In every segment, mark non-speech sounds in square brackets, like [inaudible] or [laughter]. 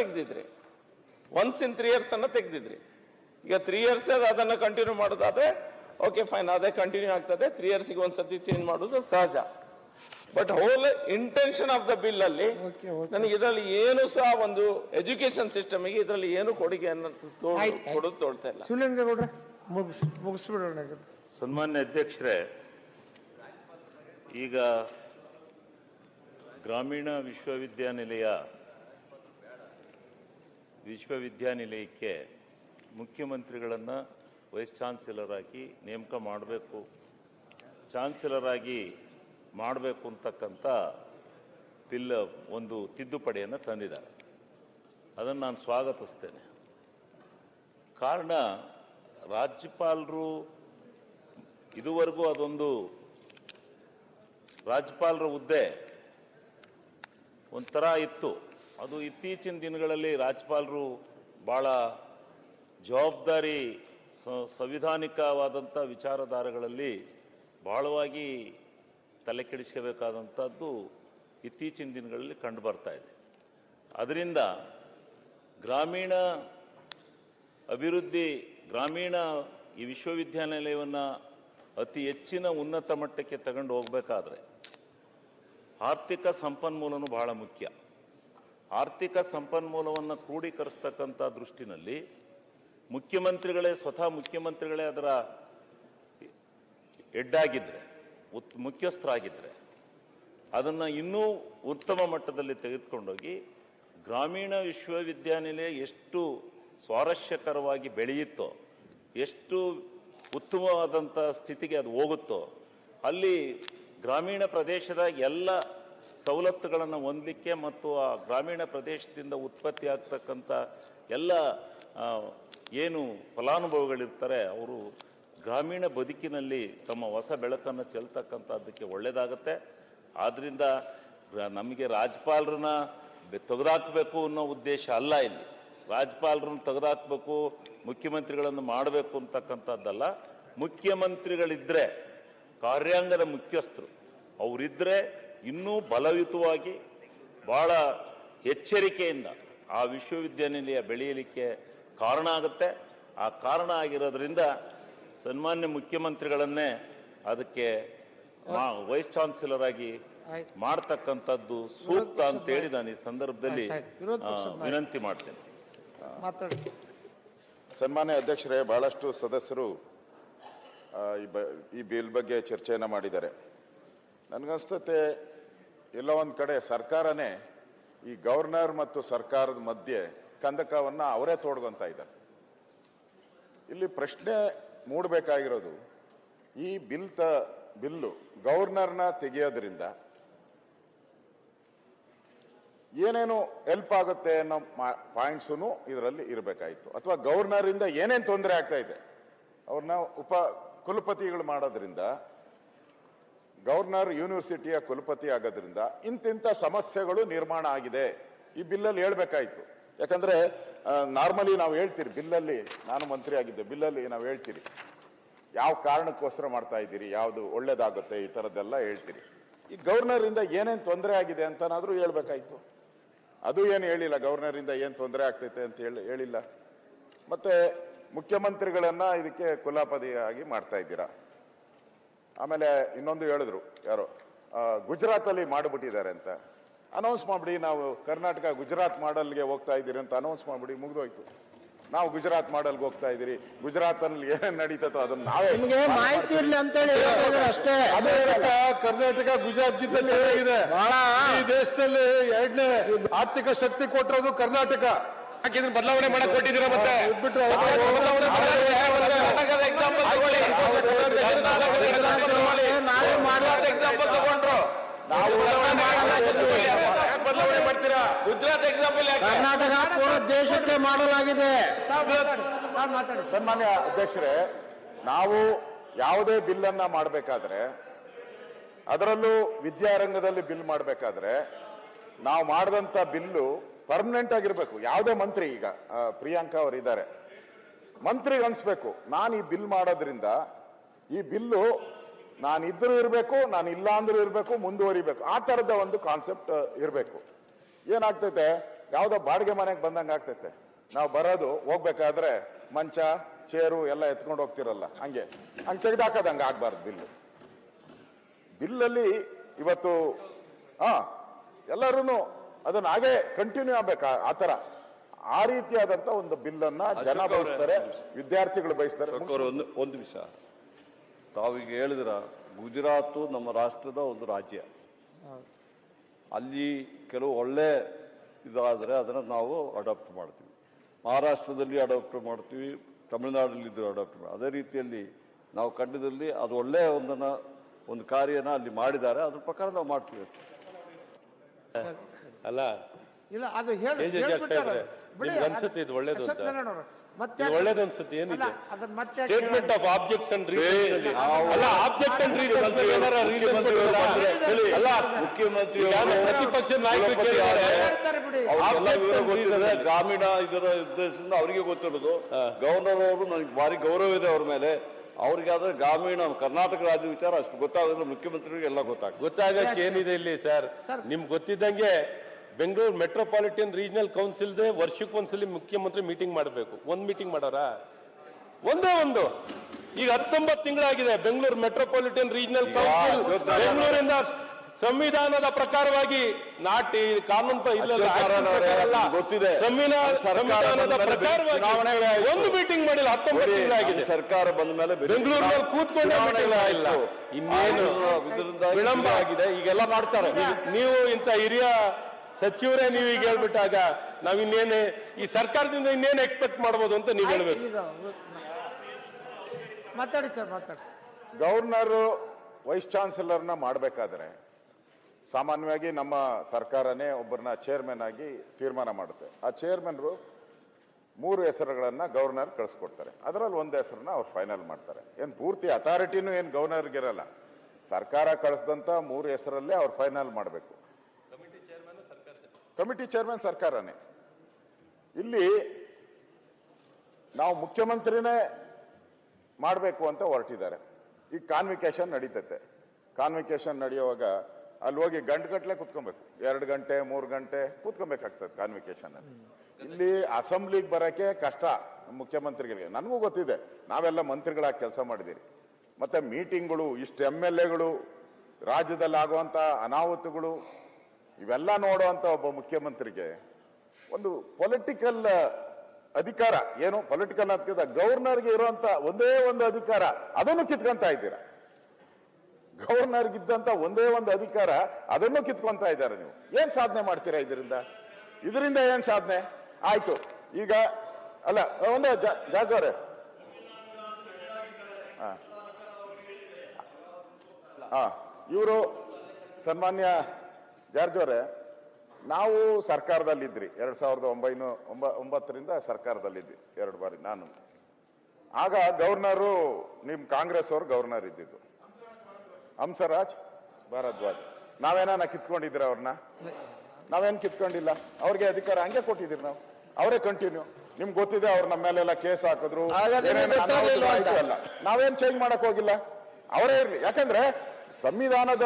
ತೆಗ್ದಿದ್ರಿ once in three years ಅನ್ನ ತೆಗ್ದಿದ್ರಿ ಈಗ ತ್ರೀ ಇಯರ್ಸ್ ಅದನ್ನ ಕಂಟಿನ್ಯೂ ಮಾಡೋದಾದ್ರೆ ಓಕೆ ಫೈನ್ ಅದೇ ಕಂಟಿನ್ಯೂ ಆಗ್ತದೆ ತ್ರೀ ಇಯರ್ಸ್ಗೆ ಒಂದ್ಸತಿ ಚೇಂಜ್ ಮಾಡೋದು ಸಹಜ but whole intention of the bill ಅಲ್ಲಿ. ನನಗೆ ಇದರಲ್ಲಿ ಏನು ಸಹ ಒಂದು ಎಜುಕೇಶನ್ ಸಿಸ್ಟಮ್ಗೆ ಇದರಲ್ಲಿ ಏನು ಕೊಡುಗೆ. ಕೊಡೋದು ತೋಳ್ತಾ ಇಲ್ಲ. ಸನ್ಮಾನ್ಯ ಅಧ್ಯಕ್ಷರೇ ಈಗ ಗ್ರಾಮೀಣ ವಿಶ್ವವಿದ್ಯಾನಿಲಯ ವಿಶ್ವವಿದ್ಯಾನಿಲಯಕ್ಕೆ ಮುಖ್ಯಮಂತ್ರಿಗಳನ್ನು ವೈಸ್ ಚಾನ್ಸಲರ್ ಆಗಿ ನೇಮಕ ಮಾಡಬೇಕು. ಚಾನ್ಸಲರ್ ಆಗಿ ಮಾಡಬೇಕು ಅಂತಕ್ಕಂಥ ಬಿಲ್ ಒಂದು ತಿದ್ದುಪಡಿಯನ್ನು ತಂದಿದ್ದಾರೆ. ಅದನ್ನು ನಾನು ಸ್ವಾಗತಿಸ್ತೇನೆ. ಕಾರಣ ರಾಜ್ಯಪಾಲರು ಇದುವರೆಗೂ ಅದೊಂದು ರಾಜ್ಯಪಾಲರ ಹುದ್ದೆ ಒಂಥರ ಇತ್ತು. ಅದು ಇತ್ತೀಚಿನ ದಿನಗಳಲ್ಲಿ ರಾಜ್ಯಪಾಲರು ಭಾಳ ಜವಾಬ್ದಾರಿ ಸಂವಿಧಾನಿಕವಾದಂಥ ವಿಚಾರಧಾರೆಗಳಲ್ಲಿ ಬಹಳವಾಗಿ ತಲೆ ಕೆಡಿಸ್ಕೋಬೇಕಾದಂಥದ್ದು ಇತ್ತೀಚಿನ ದಿನಗಳಲ್ಲಿ ಕಂಡು ಬರ್ತಾ ಇದೆ. ಅದರಿಂದ ಗ್ರಾಮೀಣ ಅಭಿವೃದ್ಧಿ, ಗ್ರಾಮೀಣ ಈ ವಿಶ್ವವಿದ್ಯಾನಿಲಯವನ್ನು ಅತಿ ಹೆಚ್ಚಿನ ಉನ್ನತ ಮಟ್ಟಕ್ಕೆ ತಗೊಂಡು ಹೋಗಬೇಕಾದ್ರೆ ಆರ್ಥಿಕ ಸಂಪನ್ಮೂಲನೂ ಬಹಳ ಮುಖ್ಯ. ಆರ್ಥಿಕ ಸಂಪನ್ಮೂಲವನ್ನು ಕ್ರೋಢೀಕರಿಸ್ತಕ್ಕಂಥ ದೃಷ್ಟಿನಲ್ಲಿ ಮುಖ್ಯಮಂತ್ರಿಗಳೇ ಸ್ವತಃ ಮುಖ್ಯಮಂತ್ರಿಗಳೇ ಅದರ ಎಡ್ಡಾಗಿದ್ದರೆ ಉತ್ ಮುಖ್ಯಸ್ಥರಾಗಿದ್ದರೆ ಅದನ್ನು ಇನ್ನೂ ಉತ್ತಮ ಮಟ್ಟದಲ್ಲಿ ತೆಗೆದುಕೊಂಡೋಗಿ ಗ್ರಾಮೀಣ ವಿಶ್ವವಿದ್ಯಾನಿಲಯ ಎಷ್ಟು ಸ್ವಾರಸ್ಯಕರವಾಗಿ ಬೆಳೆಯುತ್ತೋ, ಎಷ್ಟು ಉತ್ತಮವಾದಂಥ ಸ್ಥಿತಿಗೆ ಅದು ಹೋಗುತ್ತೋ, ಅಲ್ಲಿ ಗ್ರಾಮೀಣ ಪ್ರದೇಶದ ಎಲ್ಲ ಸವಲತ್ತುಗಳನ್ನು ಹೊಂದಲಿಕ್ಕೆ ಮತ್ತು ಆ ಗ್ರಾಮೀಣ ಪ್ರದೇಶದಿಂದ ಉತ್ಪತ್ತಿ ಆಗ್ತಕ್ಕಂಥ ಎಲ್ಲ ಏನು ಫಲಾನುಭವಿಗಳಿರ್ತಾರೆ, ಅವರು ಗ್ರಾಮೀಣ ಬದುಕಿನಲ್ಲಿ ತಮ್ಮ ಹೊಸ ಬೆಳಕನ್ನು ಚೆಲ್ತಕ್ಕಂಥದ್ದಕ್ಕೆ ಒಳ್ಳೆಯದಾಗತ್ತೆ ಆದ್ದರಿಂದ ನಮಗೆ ರಾಜ್ಯಪಾಲರನ್ನ ತೆಗೆದಾಕಬೇಕು ಅನ್ನೋ ಉದ್ದೇಶ ಅಲ್ಲ ಇಲ್ಲಿ. ರಾಜ್ಯಪಾಲರನ್ನು ತೆಗೆದಾಕಬೇಕು, ಮುಖ್ಯಮಂತ್ರಿಗಳನ್ನು ಮಾಡಬೇಕು ಅಂತಕ್ಕಂಥದ್ದಲ್ಲ. ಮುಖ್ಯಮಂತ್ರಿಗಳಿದ್ದರೆ ಕಾರ್ಯಾಂಗದ ಮುಖ್ಯಸ್ಥರು. ಅವರಿದ್ರೆ ಇನ್ನೂ ಬಲಯುತವಾಗಿ ಬಹಳ ಎಚ್ಚರಿಕೆಯಿಂದ ಆ ವಿಶ್ವವಿದ್ಯಾನಿಲಯ ಬೆಳೆಯಲಿಕ್ಕೆ ಕಾರಣ ಆಗುತ್ತೆ. ಆ ಕಾರಣ ಆಗಿರೋದ್ರಿಂದ ಸನ್ಮಾನ್ಯ ಮುಖ್ಯಮಂತ್ರಿಗಳನ್ನೇ ಅದಕ್ಕೆ ವೈಸ್ ಚಾನ್ಸಲರ್ ಆಗಿ. ಮಾಡ್ತಕ್ಕಂಥದ್ದು ಸೂಕ್ತ ಅಂತೇಳಿ ನಾನು ಈ ಸಂದರ್ಭದಲ್ಲಿ. ವಿನಂತಿ ಮಾಡ್ತೇನೆ. ಮಾತಾಡಿ. ಸನ್ಮಾನ್ಯ ಅಧ್ಯಕ್ಷರೇ ಬಹಳಷ್ಟು ಸದಸ್ಯರು ಈ ಬ ಈ ಬಿಲ್ ಬಗ್ಗೆ ಚರ್ಚೆಯನ್ನು ಮಾಡಿದ್ದಾರೆ. ನನಗನ್ಸ್ತತೆ ಎಲ್ಲೋ ಒಂದು ಕಡೆ ಸರ್ಕಾರನೇ ಈ ಗವರ್ನರ್ ಮತ್ತು ಸರ್ಕಾರದ ಮಧ್ಯೆ ಕಂದಕವನ್ನು ಅವರೇ ತೋಡ್ಕೊಂತ ಇದ್ದಾರೆ. ಇಲ್ಲಿ ಪ್ರಶ್ನೆ ಮೂಡಬೇಕಾಗಿರೋದು, ಈ ಬಿಲ್ ತ, ಬಿಲ್ಲು ಗವರ್ನರ್ನ ತೆಗೆಯೋದ್ರಿಂದ ಏನೇನು ಹೆಲ್ಪ್ ಆಗುತ್ತೆ ಅನ್ನೋ ಪಾಯಿಂಟ್ಸು ಇದರಲ್ಲಿ ಇರಬೇಕಾಯಿತು. ಅಥವಾ ಗವರ್ನರ್ ಇಂದ ಏನೇನು ತೊಂದರೆ ಆಗ್ತಾ ಇದೆ, ಅವ್ರನ್ನ ಉಪ ಕುಲಪತಿಗಳು ಮಾಡೋದ್ರಿಂದ ಗವರ್ನರ್ ಯೂನಿವರ್ಸಿಟಿಯ ಕುಲಪತಿ ಆಗೋದ್ರಿಂದ ಇಂತಿಂಥ ಸಮಸ್ಯೆಗಳು ನಿರ್ಮಾಣ ಆಗಿದೆ. ಈ ಬಿಲ್ಲಲ್ಲಿ ಹೇಳ್ಬೇಕಾಯ್ತು. ಯಾಕಂದ್ರೆ ನಾರ್ಮಲಿ ನಾವು ಹೇಳ್ತೀರಿ, ಬಿಲ್ಲಲ್ಲಿ, ನಾನು ಮಂತ್ರಿ ಆಗಿದ್ದೆ ಬಿಲ್ಲಲ್ಲಿ ನಾವು ಹೇಳ್ತೀರಿ. ಯಾವ ಕಾರಣಕ್ಕೋಸ್ಕರ ಮಾಡ್ತಾ ಇದ್ದೀರಿ, ಯಾವುದು ಒಳ್ಳೇದಾಗುತ್ತೆ, ಈ ಥರದ್ದೆಲ್ಲ ಹೇಳ್ತೀರಿ. ಈ ಗವರ್ನರ್ ಇಂದ ಏನೇನು ತೊಂದರೆ ಆಗಿದೆ ಅಂತನಾದರೂ ಹೇಳ್ಬೇಕಾಯ್ತು. ಅದು ಏನು ಹೇಳಿಲ್ಲ ಗವರ್ನರ್ ಇಂದ ಏನು ತೊಂದರೆ ಆಗ್ತೈತೆ ಅಂತ ಹೇಳಿ, ಹೇಳಿಲ್ಲ. ಮತ್ತೆ ಮುಖ್ಯಮಂತ್ರಿಗಳನ್ನ ಇದಕ್ಕೆ ಕುಲಾಪತಿಯಾಗಿ ಮಾಡ್ತಾ ಇದ್ದೀರಾ? ಆಮೇಲೆ ಇನ್ನೊಂದು ಹೇಳಿದ್ರು ಯಾರೋ ಗುಜರಾತ್ ಗುಜರಾತಲ್ಲಿ ಮಾಡಿಬಿಟ್ಟಿದ್ದಾರೆ ಅಂತ. ಅನೌನ್ಸ್ ಮಾಡ್ಬಿಡಿ ನಾವು ಕರ್ನಾಟಕ ಗುಜರಾತ್ ಮಾಡಲ್ಗೆ ಹೋಗ್ತಾ ಇದ್ದೀರಿ ಅಂತ ಅನೌನ್ಸ್ ಮಾಡ್ಬಿಡಿ ಮುಗ್ದೋಯ್ತು. ನಾವು ಗುಜರಾತ್ ಮಾಡಲ್ಗೆ ಹೋಗ್ತಾ ಇದ್ದೀರಿ ಗುಜರಾತ್ ಅಲ್ಲಿ ಏನ್ [laughs] ನಡೀತದೋ ಅದನ್ನ ನಾವೇ ನಿಮ್ಗೆ ಮಾಹಿತಿ ಇರಲಿ ಅಂತ ಹೇಳಿ ಅಷ್ಟೇ. ಅದೇ ಕರ್ನಾಟಕ ಗುಜರಾತ್ ಜಿಲ್ಲೆ ಚೆನ್ನಾಗಿದೆ. ಬಹಳ ಈ ದೇಶದಲ್ಲಿ ಎರಡನೇ ಆರ್ಥಿಕ ಶಕ್ತಿ ಕೊಟ್ಟಿರೋದು ಕರ್ನಾಟಕ. ಯಾಕಿದ್ರೆ ಬದಲಾವಣೆ ಮಾಡಕ್ ಕೊಟ್ಟಿದ್ದೀರಾ ಮತ್ತೆ? ನಾವು ಯಾಕ್ ಬದಲಾವಣೆ ಮಾಡ್ತೀರಾ? ಗುಜರಾತ್ ಎಕ್ಸಾಂಪಲ್ ಯಾಕೆ? ಕರ್ನಾಟಕ ದೇಶಕ್ಕೆ ಮಾಡಲಾಗಿದೆ. ಮಾತಾಡಿ ಸನ್ಮಾನ್ಯ ಅಧ್ಯಕ್ಷರೇ ನಾವು ಯಾವುದೇ ಬಿಲ್ಲನ್ನ ಮಾಡಬೇಕಾದ್ರೆ ಅದರಲ್ಲೂ ವಿದ್ಯಾರಂಗದಲ್ಲಿ ಬಿಲ್ ಮಾಡಬೇಕಾದ್ರೆ ನಾವು ಮಾಡಿದಂತ ಬಿಲ್ಲು ಪರ್ಮನೆಂಟ್ ಆಗಿರ್ಬೇಕು. ಯಾವುದೇ ಮಂತ್ರಿ ಈಗ ಆ, ಪ್ರಿಯಾಂಕಾ ಅವರು ಇದ್ದಾರೆ. ಮಂತ್ರಿಗೆ ಅನ್ಸ್ಬೇಕು ನಾನು ಈ ಬಿಲ್ ಮಾಡೋದ್ರಿಂದ ಈ ಬಿಲ್ಲು ನಾನು ಇದ್ರೂ ಇರಬೇಕು ನಾನು ಇಲ್ಲ ಅಂದ್ರೂ ಇರಬೇಕು ಮುಂದುವರಿಬೇಕು. ಆ ತರದ ಒಂದು ಕಾನ್ಸೆಪ್ಟ್ ಇರಬೇಕು. ಏನಾಗ್ತೈತೆ? ಯಾವುದೋ ಬಾಡಿಗೆ ಮನೆಗೆ ಬಂದಂಗೆ ಆಗ್ತೈತೆ. ನಾವು ಬರೋದು ಹೋಗ್ಬೇಕಾದ್ರೆ ಮಂಚ ಚೇರು ಎಲ್ಲ ಎತ್ಕೊಂಡು ಹೋಗ್ತಿರಲ್ಲ ಹಂಗೆ. ಹಂಗೆ ತೆಗೆದಾಕದಂಗೆ ಆಗ್ಬಾರ್ದು ಬಿಲ್ಲು. ಬಿಲ್ಲಲ್ಲಿ ಇವತ್ತು ಹಾ ಎಲ್ಲರೂ ಅದನ್ನ ಹಾಗೆ ಕಂಟಿನ್ಯೂ ಆಗ್ಬೇಕು ಆ- ತರ ಆ ರೀತಿಯಾದಂತ ಒಂದು ಬಿಲ್ಲನ್ನ ಜನ ಬಯಸ್ತಾರೆ ವಿದ್ಯಾರ್ಥಿಗಳು ಬಯಸ್ತಾರೆ. ಒಂದು ಒಂದು ನಿಮಿಷ. ತಾವೀಗ ಹೇಳಿದ್ರ ಗುಜರಾತು ನಮ್ಮ ರಾಷ್ಟ್ರದ ಒಂದು ರಾಜ್ಯ. ಅಲ್ಲಿ ಕೆಲವು ಒಳ್ಳೆ ಇದಾದರೆ ಅದನ್ನು ನಾವು ಅಡಾಪ್ಟ್ ಮಾಡ್ತೀವಿ. ಮಹಾರಾಷ್ಟ್ರದಲ್ಲಿ ಅಡಾಪ್ಟ್ ಮಾಡ್ತೀವಿ ತಮಿಳುನಾಡಲ್ಲಿ ಇದು ಅಡಾಪ್ಟ್ ಮಾಡಿ ಅದೇ ರೀತಿಯಲ್ಲಿ ನಾವು ಕಂಡದಲ್ಲಿ ಅದು ಒಳ್ಳೆಯ ಒಂದನ್ನು ಒಂದು ಕಾರ್ಯನ ಅಲ್ಲಿ ಮಾಡಿದ್ದಾರೆ ಅದ್ರ ಪ್ರಕಾರ ನಾವು ಮಾಡ್ತೀವಿ. ಅಲ್ಲ ಇಲ್ಲ ಅದು ಹೇಳಿ ಅನ್ಸುತ್ತೆ ಇದು ಒಳ್ಳೇದು ಮತ್ತೆ ಒಳ್ಳೇದು ಅನ್ಸುತ್ತೆ ಏನಿದೆ? ಅದನ್ನ ಮತ್ತೆ ಸ್ಟೇಟ್ಮೆಂಟ್ ಆಫ್ ಆಬ್ಜೆಕ್ಷನ್ ನಾವು- ಅಲ್ಲ ಆಬ್ಜೆಕ್ಟ್ ಅಂಡ್ ಮುಖ್ಯಮಂತ್ರಿಗಳು ಬಂದ್ರೆ ಹೇಳಿ. ಅಲ್ಲ ಮುಖ್ಯಮಂತ್ರಿ ಪ್ರತಿಪಕ್ಷ ನಾಯಕರು ಕೇಳಿದ್ದಾರೆ. ಗೊತ್ತಿದೆ ಗ್ರಾಮೀಣ ಇದರ ಉದ್ದೇಶದಿಂದ ಅವರಿಗೆ ಗೊತ್ತಿರೋದು. ಗವರ್ನರ್ ಅವರು ನನಗೆ ಭಾರಿ ಗೌರವ ಇದೆ ಅವ್ರ ಮೇಲೆ. ಅವ್ರಿಗೆ ಆದ್ರೆ ಗ್ರಾಮೀಣ ಕರ್ನಾಟಕ ರಾಜ್ಯ ವಿಚಾರ ಅಷ್ಟು ಗೊತ್ತಾಗೋದ್ರೆ ಮುಖ್ಯಮಂತ್ರಿಗಳಿಗೆ ಎಲ್ಲ ಗೊತ್ತಾಗ ಗೊತ್ತಾಗಕ್ಕೆ ಏನಿದೆ ಇಲ್ಲಿ ಸರ್. ನಿಮ್ಗೆ ಗೊತ್ತಿದ್ದಂಗೆ ಬೆಂಗಳೂರು ಮೆಟ್ರೋಪಾಲಿಟನ್ ರೀಜನಲ್ ಕೌನ್ಸಿಲ್ದೆ ವರ್ಷಕ್ಕೊಂದ್ಸಲಿ ಮುಖ್ಯಮಂತ್ರಿ ಮೀಟಿಂಗ್ ಮಾಡಬೇಕು. ಒಂದ್ ಮೀಟಿಂಗ್ ಮಾಡೋರಾ? ಒಂದೇ ಒಂದು. ಈಗ ಹತ್ತೊಂಬತ್ತು ತಿಂಗಳಾಗಿದೆ ಬೆಂಗಳೂರು ಮೆಟ್ರೋಪಾಲಿಟನ್ ರೀಜನಲ್ ಕೌನ್ಸಿಲ್ ಬೆಂಗಳೂರಿಂದ ಸಂವಿಧಾನದ ಪ್ರಕಾರವಾಗಿ ನಾಟಿ ಕಾನೂನು ಗೊತ್ತಿದೆ. ಸಂವಿಧಾನ ಸಂವಿಧಾನದ ಪ್ರಕಾರವಾಗಿ ಒಂದು ಮೀಟಿಂಗ್ ಮಾಡಿಲ್ಲ ಹತ್ತೊಂಬತ್ತು ತಿಂಗಳಾಗಿದೆ. ಸರ್ಕಾರ ಬಂದ ಮೇಲೆ ಬೆಂಗಳೂರಿನಲ್ಲಿ ಕೂತ್ಕೊಂಡು ಇಲ್ಲ. ಇನ್ನೇನು? ವಿಳಂಬ. ಆಗಿದೆ. ಈಗೆಲ್ಲ ಮಾಡ್ತಾರೆ. ನೀವು ಇಂಥ ಹಿರಿಯ ಸಚಿವರೇ ನೀವು ಈಗ ಹೇಳ್ಬಿಟ್ಟಾಗ ನಾವ್ ಇನ್ನೇನೆ ಈ ಸರ್ಕಾರದಿಂದ ಇನ್ನೇನು ಎಕ್ಸ್ಪೆಕ್ಟ್ ಮಾಡ್ಬೋದು ಅಂತ ನೀವು ಹೇಳ್ಬೇಕು. ಮಾತಾಡಿ ಸರ್ ಮಾತಾಡಿ. ಗವರ್ನರ್ ವೈಸ್ ಚಾನ್ಸಲರ್ನ ಮಾಡಬೇಕಾದ್ರೆ ಸಾಮಾನ್ಯವಾಗಿ ನಮ್ಮ ಸರ್ಕಾರನೇ ಒಬ್ಬರನ್ನ ಚೇರ್ಮನ್ ಆಗಿ ತೀರ್ಮಾನ ಮಾಡುತ್ತೆ. ಆ ಚೇರ್ಮನ್ರು ಮೂರು ಹೆಸರುಗಳನ್ನ ಗವರ್ನರ್ ಕಳಿಸ್ಕೊಡ್ತಾರೆ. ಅದರಲ್ಲಿ ಒಂದು ಹೆಸರನ್ನ ಅವ್ರು ಫೈನಲ್ ಮಾಡ್ತಾರೆ. ಏನು ಪೂರ್ತಿ ಅಥಾರಿಟಿನೂ ಏನು ಗವರ್ನರ್ಗಿರಲ್ಲ. ಸರ್ಕಾರ ಕಳಿಸಿದಂತ ಮೂರು ಹೆಸರಲ್ಲೇ ಅವ್ರು ಫೈನಲ್ ಮಾಡಬೇಕು. ಕಮಿಟಿ ಚೇರ್ಮನ್ ಸರ್ಕಾರನೇ. ಇಲ್ಲಿ ನಾವು ಮುಖ್ಯಮಂತ್ರಿನೇ ಮಾಡಬೇಕು ಅಂತ ಹೊರಟಿದ್ದಾರೆ. ಈಗ ಕಾನ್ವಿಕೇಶನ್ ನಡೀತೈತೆ. ಕಾನ್ವಿಕೇಶನ್ ನಡೆಯುವಾಗ ಅಲ್ಲಿ ಹೋಗಿ ಗಂಟೆಗಟ್ಟಲೆ ಕುತ್ಕೊಬೇಕು. ಎರಡು ಗಂಟೆ ಮೂರು ಗಂಟೆ ಕೂತ್ಕೊಬೇಕಾಗ್ತದೆ ಕಾನ್ವಿಕೇಶನ್ ಇಲ್ಲಿ ಅಸೆಂಬ್ಲಿಗೆ ಬರಕ್ಕೆ ಕಷ್ಟ ಮುಖ್ಯಮಂತ್ರಿಗಳಿಗೆ. ನನಗೂ ಗೊತ್ತಿದೆ. ನಾವೆಲ್ಲ ಮಂತ್ರಿಗಳಾಗಿ ಕೆಲಸ ಮಾಡಿದ್ದೀರಿ. ಮತ್ತೆ ಮೀಟಿಂಗ್ಗಳು ಇಷ್ಟು ಎಂ ಎಲ್ ಎಗಳು ರಾಜ್ಯದಲ್ಲಿ ಆಗುವಂತ ಅನಾಹುತಗಳು ಇವೆಲ್ಲ ನೋಡುವಂತ ಒಬ್ಬ ಮುಖ್ಯಮಂತ್ರಿಗೆ ಒಂದು ಪೊಲಿಟಿಕಲ್ ಅಧಿಕಾರ, ಏನು ಪೊಲಿಟಿಕಲ್ ಅಂತ ಗವರ್ನರ್ಗೆ ಇರುವಂತ ಒಂದೇ ಒಂದು ಅಧಿಕಾರ, ಅದನ್ನು ಕಿತ್ಕೊಂತ ಇದ್ದೀರಾ? ಗವರ್ನರ್ಗಿದ್ದಂತ ಒಂದೇ ಒಂದು ಅಧಿಕಾರ, ಅದನ್ನು ಕಿತ್ಕೊಂತ ಇದ್ದಾರೆ ನೀವು? ಏನ್ ಸಾಧನೆ ಮಾಡ್ತೀರಾ ಇದರಿಂದ? ಇದರಿಂದ ಏನ್ ಸಾಧನೆ? ಆಯ್ತು. ಈಗ, ಅಲ್ಲ, ಒಂದು ಜಾರ್ಜ್ ಅವರೇ. ಹಾ. ಇವರು ಸನ್ಮಾನ್ಯ ಜಾರ್ಜ್ ಅವರೇ ನಾವು ಸರ್ಕಾರದಲ್ಲಿದ್ರಿ. ಎರಡ್ ಸಾವಿರದ ಒಂಬೈನೂ ಒಂಬ ಒಂಬತ್ತರಿಂದ ಸರ್ಕಾರದಲ್ಲಿದ್ವಿ ಎರಡು ಬಾರಿ ನಾನು. ಆಗ ಗವರ್ನರು ನಿಮ್ ಕಾಂಗ್ರೆಸ್ ಅವರು ಗವರ್ನರ್ ಇದ್ದಿದ್ದು. ಹಂಸರಾಜ್ ಭಾರದ್ವಾಜ್. ನಾವೇನ ಕಿತ್ಕೊಂಡಿದ್ರ ಅವ್ರನ್ನ? ನಾವೇನ್ ಕಿತ್ಕೊಂಡಿಲ್ಲ. ಅವ್ರಿಗೆ ಅಧಿಕಾರ ಹಂಗೆ ಕೊಟ್ಟಿದ್ದೀರಿ ನಾವು. ಅವರೇ ಕಂಟಿನ್ಯೂ ನಿಮ್ಗೆ ಗೊತ್ತಿದೆ ಅವ್ರು ನಮ್ಮ ಮೇಲೆಲ್ಲ ಕೇಸ್ ಹಾಕಿದ್ರು. ನಾವೇನ್ ಚೇಂಜ್ ಮಾಡಕ್ ಹೋಗಿಲ್ಲ? ಅವರೇ ಇರ್ಲಿ. ಯಾಕಂದ್ರೆ ಸಂವಿಧಾನದ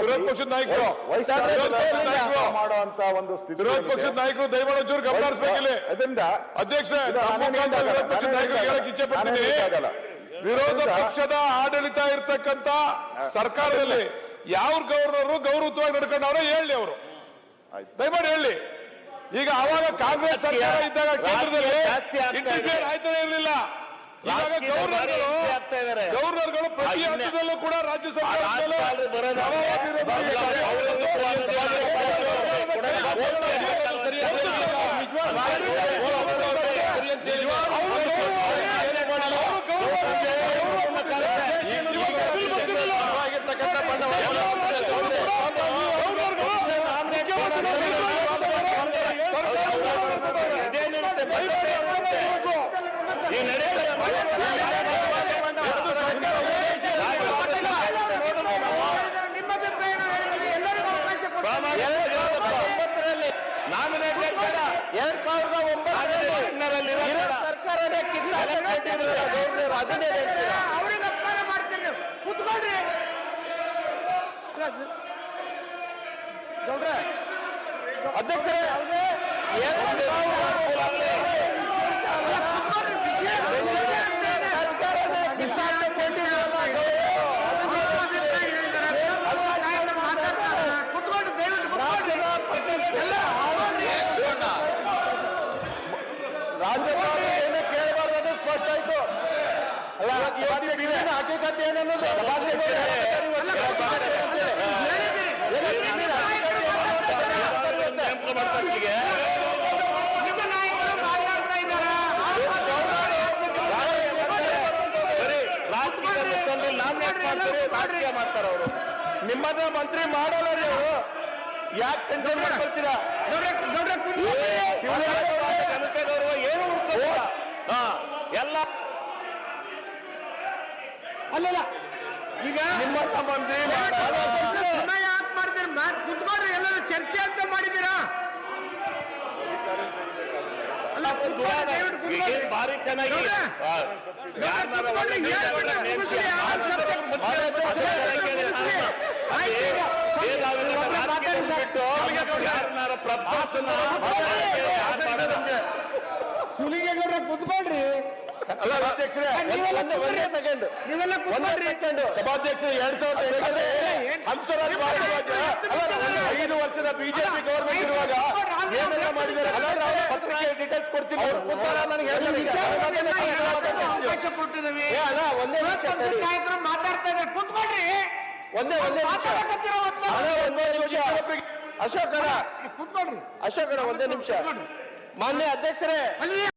ವಿರೋಧ ಪಕ್ಷದ ನಾಯಕರು. ವೈಸ್ ವಿರೋಧ ಪಕ್ಷದ ನಾಯಕರು. ಮಾಡುವಂತ ಒಂದು ಸ್ಥಿತಿ ವಿರೋಧ ಪಕ್ಷದ ನಾಯಕರು ದಯಮಾಡಿ ಒಂಚೂರು ಗಮನಿಸಬೇಕಿಲ್ಲ ಅದರಿಂದ ಅಧ್ಯಕ್ಷ ವಿರೋಧ ಪಕ್ಷದ ನಾಯಕರು ಹೇಳಕ್ ಇಚ್ಛೆ ಪಡ್ತೀನಿ ವಿರೋಧ ಪಕ್ಷದ ಆಡಳಿತ ಇರ್ತಕ್ಕಂತ ಸರ್ಕಾರದಲ್ಲಿ ಯಾವ ಗೌರವರು ಗೌರವವಾಗಿ ನಡ್ಕೊಂಡವ್ರೆ ಹೇಳಿ ಅವರು. ಆಯ್ತು. ದಯಮಾಡಿ ಹೇಳಿ ಈಗ ಅವಾಗ ಕಾಂಗ್ರೆಸ್ ಸರ್ಕಾರ ಇದ್ದಾಗ ಕೇಂದ್ರದಲ್ಲಿ ಆಯ್ತಾನೆ ಇರಲಿಲ್ಲ. ಗವರ್ನರ್ಗಳು ಪ್ರತಿ ಹಂತದಲ್ಲೂ ಕೂಡ ರಾಜ್ಯ ಸರ್ಕಾರ ಈ ನಡೆಯುತ್ತೆ ನಾಮಿನೇಟೆಡ್ ಬೇಡ ಎರಡ್ ಸಾವಿರದ ಒಂಬತ್ತರಲ್ಲಿ ಸರ್ಕಾರನೇ ಅದನ್ನೇ? ಅವ್ರಿಗೆ ಅಪಮಾನ ಕೂತ್ಕೊಳ್ರಿ ಅಧ್ಯಕ್ಷರೇ ಕುತ್ಕೊಂಡು ದಯವಿಟ್ಟು ಕುತ್ಕೊಳ್ರಿ. ಎಲ್ಲ ಕುತ್ಕೊಳ್ರಿ. ರಾಜ್ಯಪಾಲ ಏನು ಕೇಳಬಾರ್ದು ಅದು ಸ್ಪಷ್ಟ ಆಯ್ತು ಅಲ್ಲ ಏನನ್ನೋದು ಮಾಡ್ತಾರೆ ಅವರು ನಿಮ್ಮನ್ನ ಮಂತ್ರಿ ಮಾಡಲ್ಲ ಯಾಕೆ ಟೆನ್ಷನ್ ಮಾಡ್ಕೊಳ್ತೀರಾ? ಏನು ಹಾ ಎಲ್ಲ ಅಲ್ಲಲ್ಲ. ಈಗ ಯಾಕೆ ಮಾಡ್ತೀರಿ? ಕುತ್ಕೊಳ್ರಿ ಎಲ್ಲರೂ ಚರ್ಚೆ ಅಂತ ಮಾಡಿದ್ದೀರಾ? ಒಂದೇ ಸೆಕೆಂಡ್ ನೀವೆಲ್ಲ ಕುತ್ಕೊಳ್ರಿ ಸಭಾಧ್ಯಕ್ಷರು ಎರಡ್ ಸಾವಿರದ ಹಂಸರಾಜ್ ಐದು ವರ್ಷದ ಬಿಜೆಪಿ ಗೌರ್ಮೆಂಟ್ ಇರುವಾಗ ಡೀಟೇಲ್ಸ್ ಕೊಡ್ತೀನಿ. ನಾಯಕರು ಮಾತಾಡ್ತಾ ಇದ್ದಾರೆ. ಕುತ್ಕೊಳ್ರಿ. ಒಂದೇ ಒಂದೇ ಒಂದೇ ನಿಮಿಷ. ಅಶೋಕರ ಕುತ್ಕೊಳ್ರಿ. ಅಶೋಕರ ಒಂದೇ ನಿಮಿಷ. ಮಾನ್ಯ ಅಧ್ಯಕ್ಷರೇ.